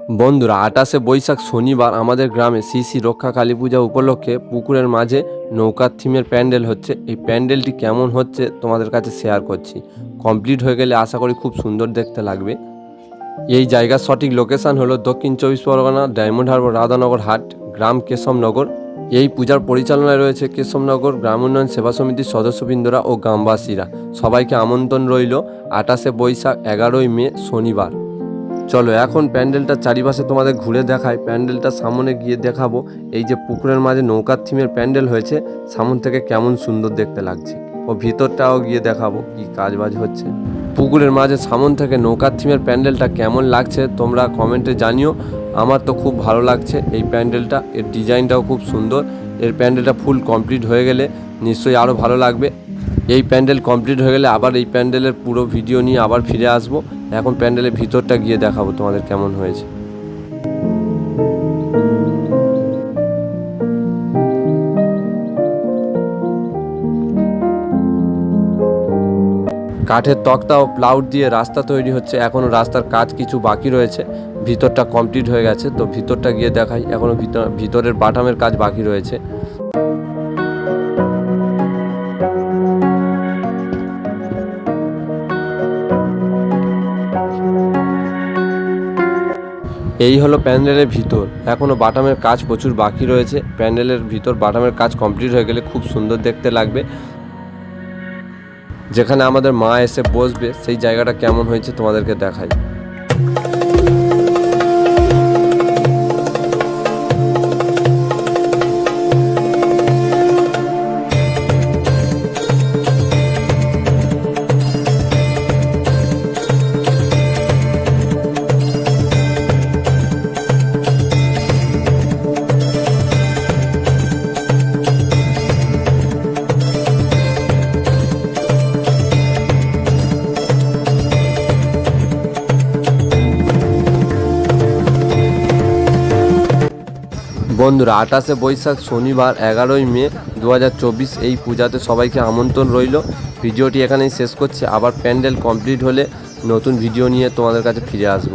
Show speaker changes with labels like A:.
A: বন্ধুরা, আটাশে বৈশাখ শনিবার আমাদের গ্রামে শ্রী শ্রী রক্ষা কালী পূজা উপলক্ষে পুকুরের মাঝে নৌকার থিমের প্যান্ডেল হচ্ছে। এই প্যান্ডেলটি কেমন হচ্ছে তোমাদের কাছে শেয়ার করছি। কমপ্লিট হয়ে গেলে আশা করি খুব সুন্দর দেখতে লাগবে। এই জায়গার সঠিক লোকেশন হলো দক্ষিণ চব্বিশ পরগনা, ডায়মন্ড হারবার, রাধানগর হাট, গ্রাম কেশবনগর। এই পূজার পরিচালনায় রয়েছে কেশবনগর গ্রাম উন্নয়ন সেবা সমিতির সদস্যবৃন্দরা ও গ্রামবাসীরা। সবাইকে আমন্ত্রণ রইল আটাশে বৈশাখ এগারোই মে শনিবার। চলো, এখন প্যান্ডেলটা চারিপাশে তোমাদের ঘুরে দেখায় প্যান্ডেলটা সামনে গিয়ে দেখাবো। এই যে পুকুরের মাঝে নৌকার থিমের প্যান্ডেল হয়েছে, সামন থেকে কেমন সুন্দর দেখতে লাগছে। ও ভিতরটাও গিয়ে দেখাবো কি কাজ বাজ হচ্ছে। পুকুরের মাঝে সামন থেকে নৌকার থিমের প্যান্ডেলটা কেমন লাগছে তোমরা কমেন্টে জানিও। আমার তো খুব ভালো লাগছে এই প্যান্ডেলটা, এর ডিজাইনটাও খুব সুন্দর। এর প্যান্ডেলটা ফুল কমপ্লিট হয়ে গেলে নিশ্চয়ই আরও ভালো লাগবে। এই প্যান্ডেল কমপ্লিট হয়ে গেলে আবার এই প্যান্ডেলের পুরো ভিডিও নিয়ে আবার ফিরে আসব। এখন প্যান্ডেলের ভিতরটা গিয়ে দেখাবো তোমাদের কেমন হয়েছে। কাঠের তক্তা ও প্লাউড দিয়ে রাস্তা তৈরি হচ্ছে এখনও রাস্তার কাজ কিছু বাকি রয়েছে। ভিতরটা কমপ্লিট হয়ে গেছে, তো ভিতরটা গিয়ে দেখাই এখনও ভিতর ভিতরের বাটামের কাজ বাকি রয়েছে। এই হলো প্যান্ডেলের ভিতর। এখনও বাটামের কাজ প্রচুর বাকি রয়েছে। প্যান্ডেলের ভিতর বাটামের কাজ কমপ্লিট হয়ে গেলে খুব সুন্দর দেখতে লাগবে। যেখানে আমাদের মা এসে বসবে, সেই জায়গাটা কেমন হয়েছে তোমাদেরকে দেখাই। বন্ধুরা, আঠাশে বৈশাখ শনিবার এগারোই মে দু হাজার চব্বিশ এই পূজাতে সবাইকে আমন্ত্রণ রইল। ভিডিওটি এখানেই শেষ করছি। আবার প্যান্ডেল কমপ্লিট হলে নতুন ভিডিও নিয়ে তোমাদের কাছে ফিরে আসব।